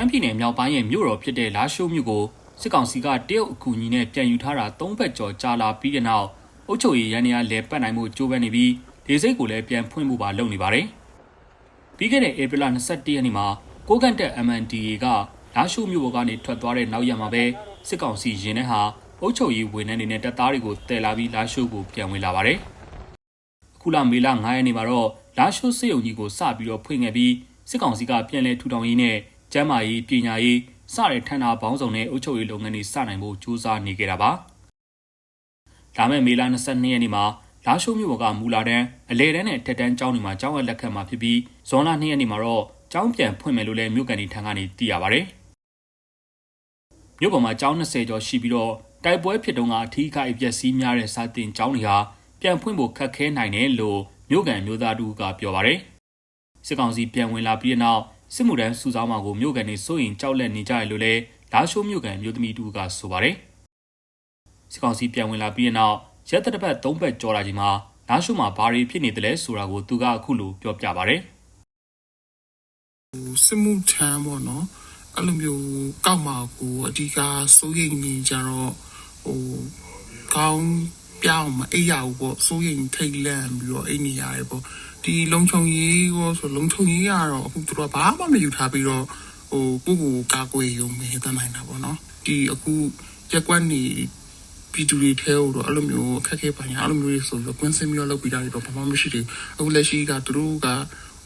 မ်းပြည်နယ်မြောက်ပိုင်းရဲ့မြို့တော်ဖြစ်တဲ့လာရှိုးမြို့ကိုစစ်ကောင်စီကတရုတ်အကူအညီနဲ့ပြန်ယူထားတာ၃ဘက်ကျော်ကြာလာပြီးတဲ့နောက်အုပ်ချုပ်ရေးရန်နေရလဲပတ်နိုင်မှုကြိုးပမ်းနေပြီးဒေစိတ်ကိုလည်းပြန်ဖွင့်မှုပါလုပ်နေပါတယ်။ပြီးခဲ့တဲ့ဧပြီလ22ရက်နေ့မှာကိုကန့်တက် MNDA ကလာရှိုးမြို့ပေါ်ကနေထွက်သွားတဲ့နောက်ရက်မှာပဲစစ်ကောင်စီရင်ထဲဟာအုပ်ချုပ်ရေးဝန်ထမ်းတွေနဲ့တပ်သားတွေကိုတည်လာပြီးလာရှိုးကိုပြန်ဝင်လာပါတယ်။အခုလမေလ9ရက်နေ့မှာတော့လာရှိုးစစ်ရုံကြီးကိုစပြီးတော့ဖွင့်ခဲ့ပြီးစစ်ကောင်စီကပြန်လည်ထူထောင်ရေးနဲ့ ကျန်းမာရေးပညာရေးစတဲ့ထန်တာပေါင်းစုံနဲ့အုပ်ချုပ်ရေးလုပ်ငန်းတွေစနိုင်ဖို့ကြိုးစားနေကြတာပါ။ဒါမဲ့မေလ22ရက်နေ့မှာလာရှိုးမြို့ပေါ်ကမူလာတန်းအလဲတန်းနဲ့တက်တန်းကျောင်းတွေမှာကျောင်းအပ်လက်ခံမှာဖြစ်ပြီးဇွန်လ2ရက်နေ့မှာတော့ကျောင်းပြန်ဖွင့်မယ်လို့လည်းမြို့ကန်ဒီထံကနေသိရပါဗျ။မြို့ပေါ်မှာကျောင်း20ကျော်ရှိပြီးတော့တိုက်ပွဲဖြစ်တုန်းကအထီးအခိုက်အပျက်စီးများတဲ့စာတင်ကျောင်းတွေဟာပြန်ဖွင့်ဖို့ခက်ခဲနိုင်တယ်လို့မြို့ကန်မျိုးသားတို့ကပြောပါဗျ။စစ်ကောင်စီပြန်ဝင်လာပြီးတဲ့နောက် စစ်မှုထမ်းစုဆောင်းမှာကိုမြို့ကန်တွေစိုးရင်ကြောက်လက်နေကြရလို့လည်းလာရှိုးမြို့ကန်မြို့သမီးတို့ကဆိုပါတယ်။စစ်ကောင်စီပြန်ဝင်လာပြီးတဲ့နောက်ရက်သက်တစ်ပတ်သုံးပတ်ကြော်လာချိန်မှာလာရှိုးမှာဘာတွေဖြစ်နေတယ်လဲဆိုတာကိုသူကအခုလိုပြောပြပါဗျ။ဟိုစစ်မှုထမ်းပေါ့နော်အဲ့လိုမျိုးကောက်မှာကိုအဓိကစိုးရိမ်နေကြတော့ဟိုကောင်း ပြောင်းမအိပ်ရဘူးပေါ့စိုးရိမ်ထိတ်လန့်ပြီးတော့အိပ်နေရတယ်ပေါ့ဒီလုံချုံကြီးကိုဆိုလုံချုံကြီးကတော့အခုသူတို့ကဘာမှမယူထားပြီးတော့ဟိုကိုကိုကာကွယ်ရုံနဲ့တတ်နိုင်တာပေါ့နော်ဒီအခုရက်ကွက်နေပြည်သူတွေထဲကိုတော့အဲ့လိုမျိုးအခက်အခဲပါညာအဲ့လိုမျိုးတွေဆိုတော့ကွင်းစင်းပြီးတော့လုပ်ပြီးတာတွေတော့ဘာမှမရှိသေးဘူးအခုလက်ရှိကသူတို့က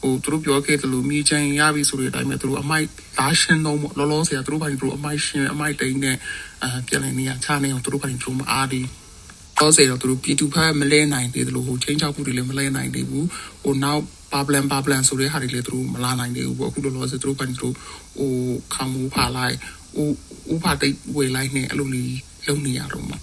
ဟိုသူတို့ပြောခဲ့တယ်လို့မြေချင်ရပြီဆိုတဲ့အတိုင်းပဲသူတို့အမိုက်လာရှင်းတော့လောလောဆယ်ကသူတို့ဘာလို့သူတို့အမိုက်ရှင်းအမိုက်တိန်နဲ့အဲပြန်လည်နေရချနေအောင်သူတို့ဘာလို့သူတို့မအားဒီတော့ စေတော့သူတို့ပြည်သူဖက်မလဲနိုင်သေးတယ်လို့ဟိုချင်းချောက်မှုတွေလည်းမလဲနိုင်သေးဘူးဟိုနောက်ပါပလန်ပါပလန်ဆိုတဲ့ဟာတွေလည်းသူတို့မလာနိုင်သေးဘူးပေါ့အခုလောလောဆယ်သူတို့ဘာလို့သူတို့ဟိုခံမှုဖာလိုက်ဟိုဥပါတိတ်ဝေလိုက်နဲ့အဲ့လိုလေးလုံနေရတော့မှာ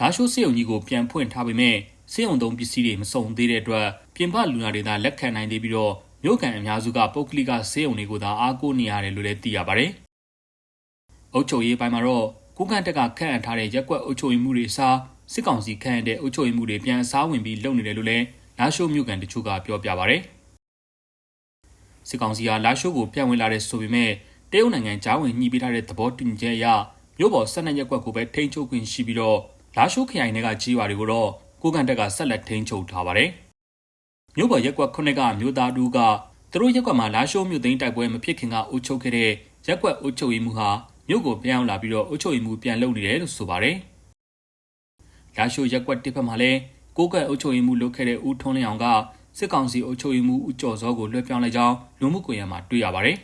လာရှိုးစေယုံကြီးကိုပြန်ဖွင့်ထားပေမဲ့စေယုံသုံးပစ္စည်းတွေမစုံသေးတဲ့အတွက်ပြင်ပလူနာတွေသာလက်ခံနိုင်သေးပြီးတော့မြို့ကန်အများစုကပုတ်ကလိကစေယုံတွေကိုသာအားကိုးနေရတယ်လို့လည်းသိရပါတယ်။အုပ်ချုပ်ရေးပိုင်းမှာတော့ ကိုကန်တက်ကခန့်အပ်ထားတဲ့ရက်ကွက်အုပ်ချုပ်ရေးမှုတွေအစားစစ်ကောင်စီခန့်အပ်တဲ့အုပ်ချုပ်ရေးမှုတွေပြန်အစားဝင်ပြီးလုပ်နေတယ်လို့လည်းလာရှိုးမြို့ကန်တချို့ကပြောပြပါတယ်။စစ်ကောင်စီကလာရှိုးကိုပြန်ဝင်လာတဲ့ဆိုပေမဲ့တရုတ်နိုင်ငံကြားဝင်ညှိပေးထားတဲ့သဘောတူညီချက်အရမြို့ပေါ်ဆက်နက်ရက်ကွက်ကိုပဲထိန်းချုပ်ခွင့်ရှိပြီးတော့လာရှိုးခရိုင်တွေကကြီးရွာတွေကိုတော့ကိုကန်တက်ကဆက်လက်ထိန်းချုပ်ထားပါတယ်။မြို့ပေါ်ရက်ကွက်ခုနှစ်ကမြို့သားတူကသူတို့ရက်ကွက်မှာလာရှိုးမြို့သိမ်းတိုက်ပွဲမဖြစ်ခင်ကအုပ်ချုပ်ခဲ့တဲ့ရက်ကွက်အုပ်ချုပ်ရေးမှုဟာ မြို့ကိုပြန်အောင်လာပြီးတော့အုပ်ချုပ်ရေးမှုပြန်လုပ်နေတယ်လို့ဆိုပါတယ်။လာရှိုးရက်ကွက်တစ်ဖက်မှာလည်းကိုကဲ့အုပ်ချုပ်ရေးမှုလုပ်ခဲ့တဲ့ဦးထွန်းလင်းအောင်ကစစ်ကောင်စီအုပ်ချုပ်ရေးမှုဦးကျော်စောကိုလွှဲပြောင်းလိုက်ကြောင်းလူမှုကွန်ရက်မှာတွေ့ရပါတယ်။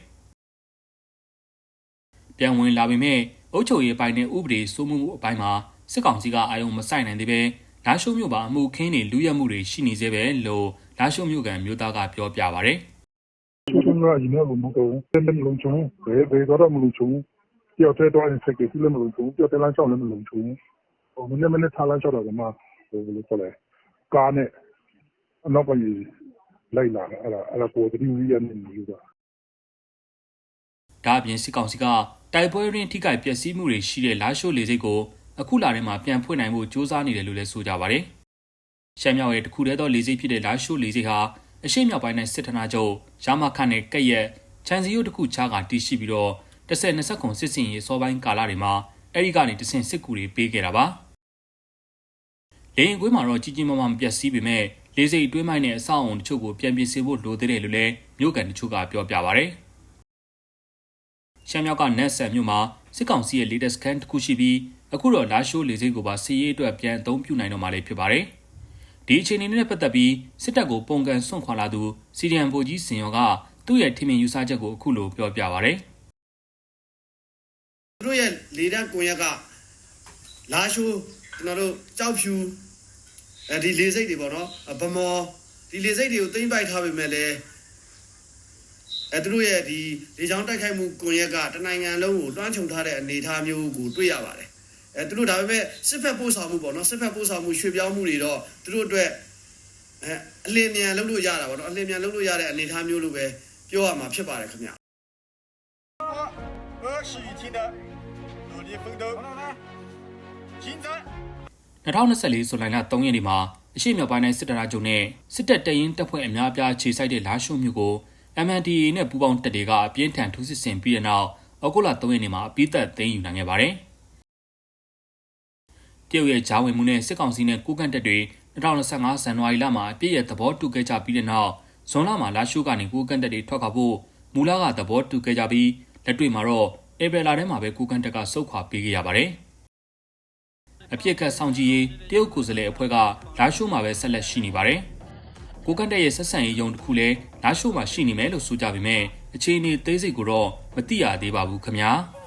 ပြန်ဝင်လာပေမဲ့အုပ်ချုပ်ရေးပိုင်းနဲ့ဥပဒေစိုးမိုးမှုအပိုင်းမှာစစ်ကောင်စီကအာရုံမဆိုင်နိုင်သေးပဲလာရှိုးမြို့ပါအမှုခင်းတွေလူရက်မှုတွေရှိနေသေးပဲလို့လာရှိုးမြို့ကန်မြို့သားကပြောပြပါဗျ။ကျွန်တော်ကအရင်ကမဟုတ်ဘူး။တက်တယ်မလုံးချုံ။ဘယ်ဘယ်တော့မလုံးချုံ။ ပြောက်တဲ့တော့ဆက်ကြည့်လည်း မလုံးချုံ။ပြောက်တဲ့လမ်းချောင်းလည်းမလုံးချုံ။ဟိုမနေ့မနေ့ထားလမ်းချောင်းတော့မှဟိုဘယ်လိုခေါ်လဲ။ကားနဲ့ အနောက်ပိုင်းလိုက်လာတယ်အဲ့ဒါအဲ့ဒါပေါ်တီဗီရနေလို့ကဒါအပြင် စစ်ကောင်စီက တိုက်ပွဲရင်း ထိခိုက်ပျက်စီးမှုတွေရှိတဲ့ လာရှိုးလေဆိပ်ကို အခုလာထဲမှာ ပြန်ဖွင့်နိုင်ဖို့စ조사နေတယ်လို့လည်း ဆိုကြပါတယ်။ရှမ်းမြောက်ရဲ့ တခုတည်းသော လေဆိပ်ဖြစ်တဲ့ လာရှိုးလေဆိပ်ဟာ အရှေ့မြောက်ပိုင်းနဲ့စစ်ဌာနချုပ် ရမခန့်နဲ့ကက်ရက် ခြံစည်းရိုးတစ်ခုခြားကတည်ရှိပြီးတော့ 10 20ခုစစ်စင်ရေးစောပိုင်းကာလတွေမှာအဲ့ဒီကနေတဆင့်စစ်ကူတွေပေးခဲ့တာပါ။လေရင်ကွေးမှာတော့ကြီးကြီးမားမားမပျက်စီးပေမဲ့လေဆိပ်အတွင်းပိုင်းနဲ့အဆောက်အုံတချို့ကိုပြန်ပြင်ဆင်ဖို့လိုသေးတယ်လို့လည်းမြို့ကန်တချို့ကပြောပြပါဗျ။ရှမ်းမြောက်ကနက်ဆန်မြို့မှာစစ်ကောင်စီရဲ့ latest scan တစ်ခုရှိပြီးအခုတော့လာရှိုးလေဆိပ်ကိုပါစီရေးအတွက်ပြန်အသုံးပြုနိုင်တော့မှလည်းဖြစ်ပါတယ်။ဒီအခြေအနေနဲ့ပတ်သက်ပြီးစစ်တပ်ကိုပုံကန်ဆွန့်ခွာလာသူစီဒီအမ်ဗိုလ်ကြီးစင်ရောကသူ့ရဲ့ထင်မြင်ယူဆချက်ကိုအခုလိုပြောပြပါဗျ။သူ တို့ရဲ့လေတန်းကွန်ရက်ကလာရှိုးကျွန်တော်တို့ကြောက်ဖြူအဲဒီလေစိတ်တွေပေါ့နော်ဗမော်ဒီလေစိတ်တွေကိုသိမ့်ပိုက်ထားပေမဲ့လည်းအဲသူတို့ရဲ့ဒီလေချောင်းတိုက်ခိုက်မှုကွန်ရက်ကတနိုင်ငံလုံးကိုတွန်းချုံထားတဲ့အနေအထားမျိုးကိုတွေ့ရပါတယ်အဲသူတို့ဒါပေမဲ့စစ်ဖက်ပို့ဆောင်မှုပေါ့နော်စစ်ဖက်ပို့ဆောင်မှုရွှေ့ပြောင်းမှုတွေတော့သူတို့အတွက်အဲအလင်းမြန်လုပ်လို့ရတာပေါ့နော်အလင်းမြန်လုပ်လို့ရတဲ့အနေအထားမျိုးလိုပဲပြောရမှာဖြစ်ပါတယ်ခင်ဗျ我是一天的努力奋斗，现在。 2024ဇူလိုင်လ3ရက်နေ့မှာအရှိမြောက်ပိုင်းတိုင်းစစ်တပ်ရာချုပ်နဲ့စစ်တပ်တရင်တပ်ဖွဲ့အများအပြားခြေစိုက်တဲ့လာရှုံမြို့ကို MNDAA နဲ့ပူးပေါင်းတပ်တွေကအပြင်းထန်ထိုးစစ်ဆင်ပြီးတဲ့နောက်ဩဂုတ်လ3ရက်နေ့မှာအပိသက်သိမ်းယူနိုင်ခဲ့ပါတယ်။တရုတ်ရဲ့ဂျားဝင်မှုနဲ့စစ်ကောင်စီနဲ့ကိုကန့်တပ်တွေ2025ဇန်နဝါရီလမှာအပြည့်ရဲ့သဘောတူခဲ့ကြပြီးတဲ့နောက်ဇွန်လမှာလာရှိုးကနေကိုကန့်တပ်တွေထွက်ခွာဖို့မူလကသဘောတူခဲ့ကြပြီးလက်တွေ့မှာတော့ ဧပြီလထဲမှာပဲကိုကန့်တပ်ကစုတ်ခွာပေးခဲ့ရပါတယ်။အပြစ်ကတ်ဆောင်ကြည့်ရေးတရုတ်ကိုယ်စားလှယ်အဖွဲ့ကလာရှိုးမှာပဲဆက်လက်ရှိနေပါတယ်။ကိုကန့်တပ်ရဲ့ဆက်ဆံရေးယုံတစ်ခုလည်းလာရှိုးမှာရှိနေမယ်လို့ဆိုကြပေမဲ့အခြေအနေသေးစိတ်ကိုတော့မသိရသေးပါဘူးခင်ဗျာ။